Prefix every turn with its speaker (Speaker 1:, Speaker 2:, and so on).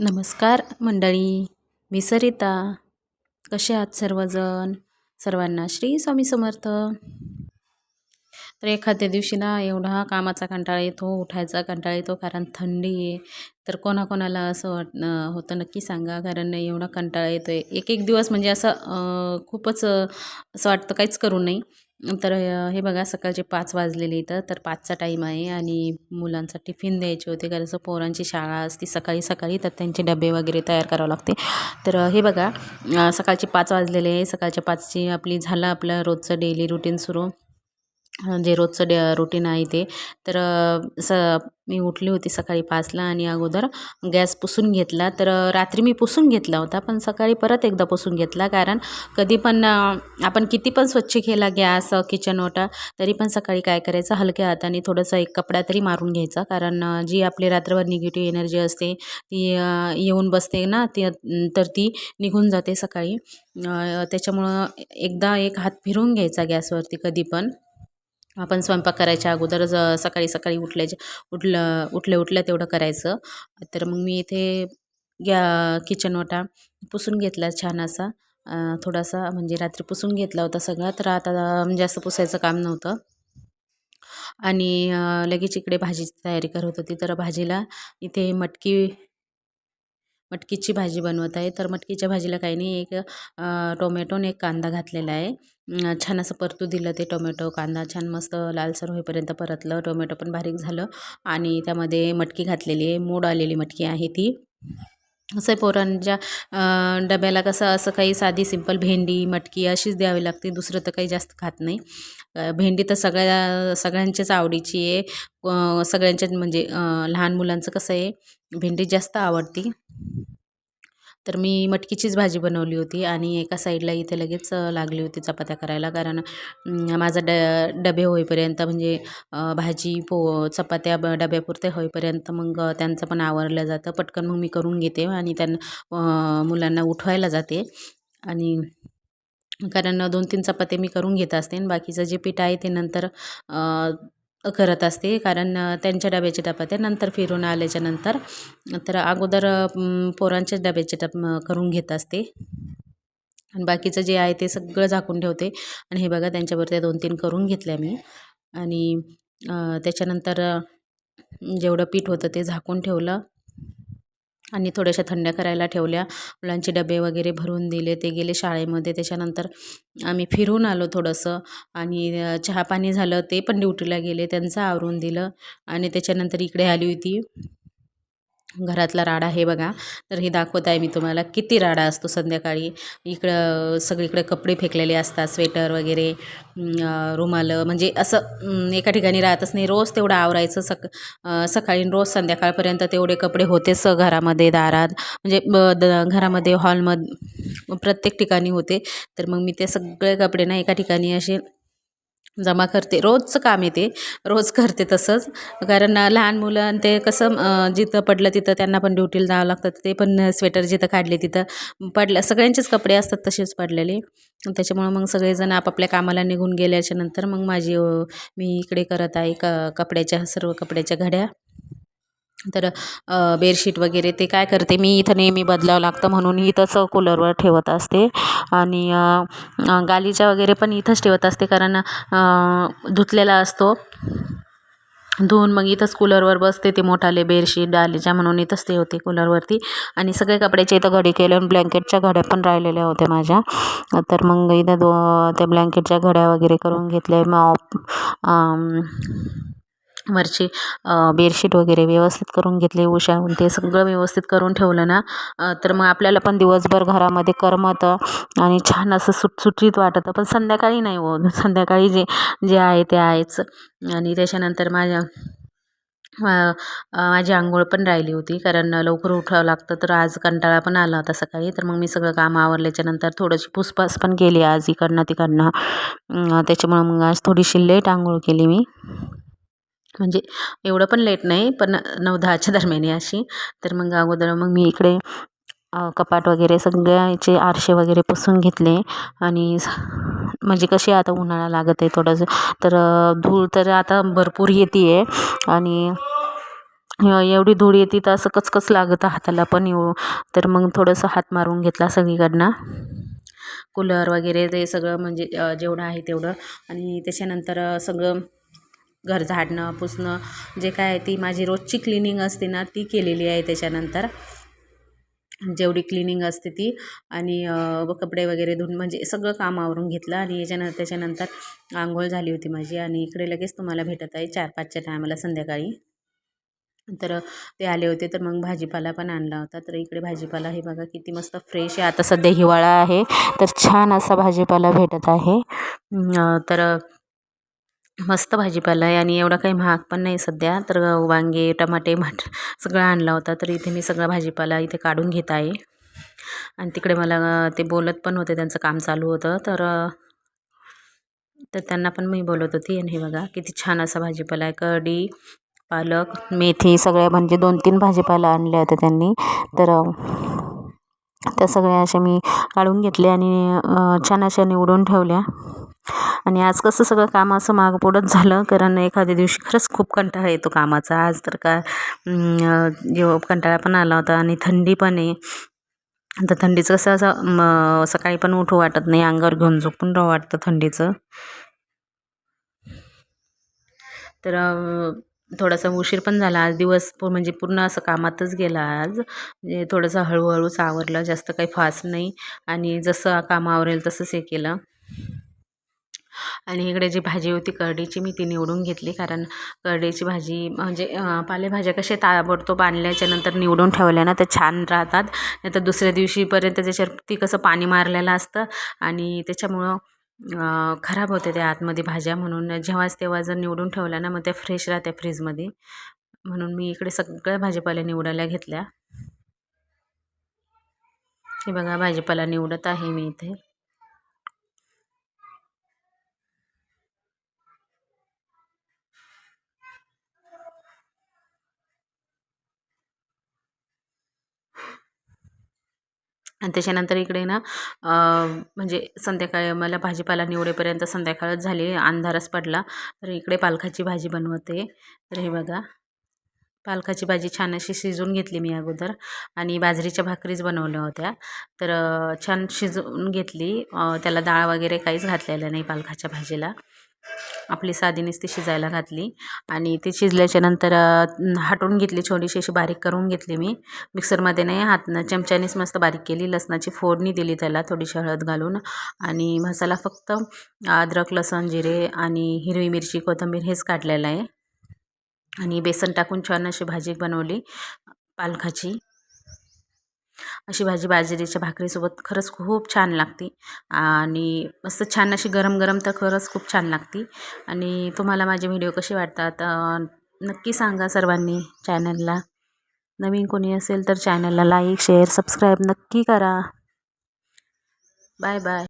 Speaker 1: नमस्कार मंडळी मी सरिता. कसे आहात सर्वजण? सर्वांना श्री स्वामी समर्थ. तर एखाद्या दिवशी ना एवढा कामाचा कंटाळा येतो उठायचा कंटाळा येतो कारण थंडी आहे. तर कोणाकोणाला असं वाट होतं नक्की सांगा कारण एवढा कंटाळा येतो आहे एक एक दिवस म्हणजे असं खूपच असं वाटतं काहीच करू नये. तर हे बघा सकाळचे पाच वाजलेले इथं तर पाचचा टाईम आहे आणि मुलांचा टिफिन द्यायचे होते कारण पोरांची शाळा असते सकाळी सकाळी तर त्यांचे डबे वगैरे तयार करावं लागते. तर हे बघा सकाळचे पाच वाजलेले आहे. सकाळच्या पाचची आपली झालं आपलं रोजचं डेली रुटीन सुरू. जे रोजचं डे रुटीन आहे ते. तर स मी उठली होती सकाळी पाचला आणि अगोदर गॅस पुसून घेतला. तर रात्री मी पुसून घेतला होता पण सकाळी परत एकदा पुसून घेतला. कारण कधी पण आपण किती पण स्वच्छ केला गॅस किचन ओटा तरी पण सकाळी काय करायचं? हलक्या हाताने थोडंसं एक कपडा तरी मारून घ्यायचा. कारण जी आपली रात्रभर निगेटिव्ह एनर्जी असते ती येऊन बसते ना ती तर ती निघून जाते सकाळी. त्याच्यामुळं एकदा एक हात फिरून घ्यायचा गॅसवरती कधी पण. आपण स्वयंपाक करायच्या अगोदर ज सकाळी सकाळी उठल्याच्या उठलं उठल्या उठल्या तेवढं करायचं. तर मग मी इथे गॅ किचन ओटा पुसून घेतला छान असा. थोडासा म्हणजे रात्री पुसून घेतला होता सगळा तर आता जास्त म्हणजे पुसायचं काम नव्हतं. आणि लगेच इकडे भाजीची तयारी करत होती. तर भाजीला इथे मटकी मटकीची भाजी बनवत आहे. तर मटकीच्या भाजीला काही नाही एक टोमॅटो आणि एक कांदा घातलेला आहे. छान असं परतू दिलं ते टोमॅटो कांदा छान मस्त लालसर होईपर्यंत परतलं. टोमॅटो पण बारीक झालं आणि त्यामध्ये मटकी घातलेली आहे. मूड आलेली मटकी आहे ती. असं पोरांच्या डब्याला कसं असं काही साधी सिंपल भेंडी मटकी अशीच द्यावी लागते. दुसरं तर काही जास्त खात नाही. भेंडी तर सगळ्या सगळ्यांच्याच आवडीची आहे. सगळ्यांच्याच म्हणजे लहान मुलांचं कसं आहे भेंडी जास्त आवडती. तर मी मटकीचीच भाजी बनवली होती आणि एका साईडला इथे लगेच लागली होती चपात्या करायला. कारण माझा ड डबे होईपर्यंत म्हणजे भाजी पो चपात्या ब डब्यापुरते होईपर्यंत मग त्यांचं पण आवरलं जातं. पटकन मग मी करून घेते आणि त्यांना मुलांना उठवायला जाते. आणि कारण दोन तीन चपात्या मी करून घेत असते. आणि बाकीचं जे पीठ आहे ते नंतर करत असते. कारण त्यांच्या डब्याचे चपात्या नंतर फिरून आल्याच्यानंतर तर अगोदर पोरांच्याच डब्याचे टप करून घेत असते. आणि बाकीचं जे आहे ते सगळं झाकून ठेवते. आणि हे बघा त्यांच्यावर दोन तीन करून घेतल्या मी. आणि त्याच्यानंतर जेवढं पीठ होतं ते झाकून ठेवलं. आणि थोड्याशा थंड्या करायला ठेवल्या. मुलांचे डबे वगैरे भरून दिले. ते गेले शाळेमध्ये. त्याच्यानंतर आम्ही फिरून आलो थोडंसं. आणि चहापाणी झालं. ते पण ड्युटीला गेले. त्यांचं आवरून दिलं. आणि त्याच्यानंतर इकडे आली होती. घरातला राडा हे बघा. तर हे दाखवत आहे मी तुम्हाला किती राडा असतो संध्याकाळी. इकडं सगळीकडे कपडे फेकलेले असतात स्वेटर वगैरे रुमाल. म्हणजे असं एका ठिकाणी राहतच नाही. रोज तेवढं आवरायचं सक सकाळी रोज संध्याकाळपर्यंत तेवढे कपडे होतेच घरामध्ये दारात. म्हणजे द घरामध्ये हॉलमध्ये प्रत्येक ठिकाणी होते. तर मग मी ते सगळे कपडे ना एका ठिकाणी असे जमा करते. रोजचं काम येते रोज करते तसंच. कारण लहान मुलं ते कसं जिथं पडलं तिथं त्यांना पण ड्युटीला जावं लागतं. ते पण स्वेटर जिथं काढले तिथं पडलं सगळ्यांचेच कपडे असतात तसेच पडलेले. त्याच्यामुळं मग सगळेजण आपापल्या कामाला निघून गेल्याच्यानंतर मग माझी मी इकडे करत आहे क कपड्याच्या सर्व कपड्याच्या घड्या. तर बेडशीट वगैरे ते काय करते मी इथं नेहमी बदलावं लागतं म्हणून इथंच कूलरवर ठेवत असते. आणि गालीच्या वगैरे पण इथंच ठेवत असते कारण धुतलेला असतो. धुवून मग इथंच कूलरवर बसते ते मोठाले बेडशीट डालीच्या म्हणून इथंच ते होते कूलरवरती आणि सगळे कपड्याचे इथं घडी केले आणि ब्लँकेटच्या घड्या पण राहिलेल्या होत्या माझ्या. तर मग इथं दो त्या ब्लँकेटच्या घड्या वगैरे करून घेतल्या. मग वरची बेडशीट वगैरे व्यवस्थित करून घेतले उशा ते सगळं व्यवस्थित करून ठेवलं ना तर मग आपल्याला पण दिवसभर घरामध्ये करमतं आणि छान असं सुटसुटीत वाटतं. पण संध्याकाळी नाही हो संध्याकाळी जे जे आहे ते आहेच. आणि त्याच्यानंतर माझ्या माझी आंघोळ पण राहिली होती कारण लवकर उठावं लागतं तर आज कंटाळा पण आला होता सकाळी. तर मग मी सगळं काम आवरल्याच्यानंतर थोडीशी पुसपास पण केली आज इकडनं तिकडनं त्याच्यामुळं मग आज थोडीशी लेट आंघोळ केली मी. म्हणजे एवढं पण लेट नाही पण नऊ दहाच्या दरम्यान अशी. तर मग अगोदर मग मी इकडे कपाट वगैरे सगळ्याचे आरसे वगैरे पुसून घेतले आणि म्हणजे कशी आता उन्हाळा लागत आहे थोडंसं. तर धूळ तर आता भरपूर येते आहे आणि एवढी धूळ येते तर असं कचकच लागतं हाताला पण येऊ तर मग थोडंसं हात मारून घेतला सगळीकडनं. कूलर वगैरे ते सगळं म्हणजे जेवढं आहे तेवढं. आणि त्याच्यानंतर सगळं घर झाडणं पुसणं जे काय आहे ती माझी रोजची क्लिनिंग असते ना ती केलेली आहे त्याच्यानंतर. जेवढी क्लिनिंग असते ती आणि कपडे वगैरे धुवून म्हणजे सगळं काम आवरून घेतलं आणि याच्यानं त्याच्यानंतर आंघोळ झाली होती माझी आणि इकडे लगेच तुम्हाला भेटत आहे चार पाचच्या टायमाला संध्याकाळी. तर ते आले होते तर मग भाजीपाला पण आणला होता. तर इकडे भाजीपाला हे बघा किती मस्त फ्रेश आहे. आता सध्या हिवाळा आहे तर छान असा भाजीपाला भेटत आहे. तर मस्त भाजीपाला आहे आणि एवढा काही महाग पण नाही सध्या. तर वांगे टमाटे मट सगळं आणला होता. तर इथे मी सगळा भाजीपाला इथे काढून घेत आहे. आणि तिकडे मला ते बोलत पण होते त्यांचं काम चालू होतं. तर तर त्यांना पण मी बोलत होती. आणि हे बघा किती छान असा भाजीपाला आहे. कढी पालक मेथी सगळ्या म्हणजे दोन तीन भाजीपाला आणल्या होत्या त्यांनी. तर त्या सगळ्या अशा मी काढून घेतल्या आणि छान अशा निवडून ठेवल्या. आणि आज कसं सगळं काम असं मागपुढंच झालं. कारण एखाद्या दिवशी खरंच खूप कंटाळा येतो कामाचा. आज तर काय जेव्हा कंटाळा पण आला होता आणि थंडी पण आहे. तर थंडीचं कसं असं म सकाळी पण उठू वाटत नाही. अंगावर घेऊन झोपून राहू वाटतं थंडीचं. तर थोडासा उशीर पण झाला. आज दिवस म्हणजे पूर्ण असं कामातच गेला आज. म्हणजे थोडंसं हळूहळूच आवरलं जास्त काही फास्ट नाही. आणि जसं काम आवरेल तसंच हे केलं. आणि इकडे जी भाजी होती करडीची मी ती निवडून घेतली. कारण करडीची भाजी म्हणजे पालेभाज्या कशा ताबडतोब आणल्याच्यानंतर निवडून ठेवल्या ना तर छान राहतात. नाही तर दुसऱ्या दिवशीपर्यंत त्याच्यावर ती कसं पाणी मारलेलं असतं. आणि त्याच्यामुळं खराब होते त्या आतमध्ये भाज्या. म्हणून जेव्हाच तेव्हा जर निवडून ठेवल्या ना मग त्या फ्रेश राहत्या फ्रीजमध्ये. म्हणून मी इकडे सगळ्या भाजीपाल्या निवडायला घेतल्या. हे बघा भाजीपाला निवडत आहे मी इथे. आणि त्याच्यानंतर इकडे ना म्हणजे संध्याकाळी मला भाजीपाला निवडेपर्यंत संध्याकाळच झाली अंधारच पडला. तर इकडे पालकाची भाजी बनवते. तर हे बघा पालकाची भाजी छान अशी शिजून घेतली मी अगोदर आणि बाजरीच्या भाकरीच बनवल्या होत्या. तर छान शिजवून घेतली. त्याला डाळ वगैरे काहीच घातलेलं नाही पालकाच्या भाजीला. आपली साधी नुसती शिजायला घातली आणि ती शिजल्याच्या नंतर हटवून घेतली छोटीशी अशी बारीक करून घेतली मी. मिक्सरमध्ये नाही हातनं चमच्यानेच मस्त बारीक केली. लसणाची फोडणी दिली त्याला थोडीशी हळद घालून. आणि मसाला फक्त अद्रक लसण जिरे आणि हिरवी मिरची कोथिंबीर हेच काढलेलं आहे. आणि बेसन टाकून छान अशी भाजी बनवली पालखाची. अशी भाजी बाजरीच्या भाकरीसोबत खरंच खूप छान लागते. आणि मस्त छान अशी गरम गरम तर खरंच खूप छान लागते. आणि तुम्हाला माझे व्हिडिओ कसे वाटतात नक्की सांगा सर्वांनी चॅनलला. नवीन कोणी असेल तर चॅनलला लाईक शेअर सबस्क्राईब नक्की करा. Bye bye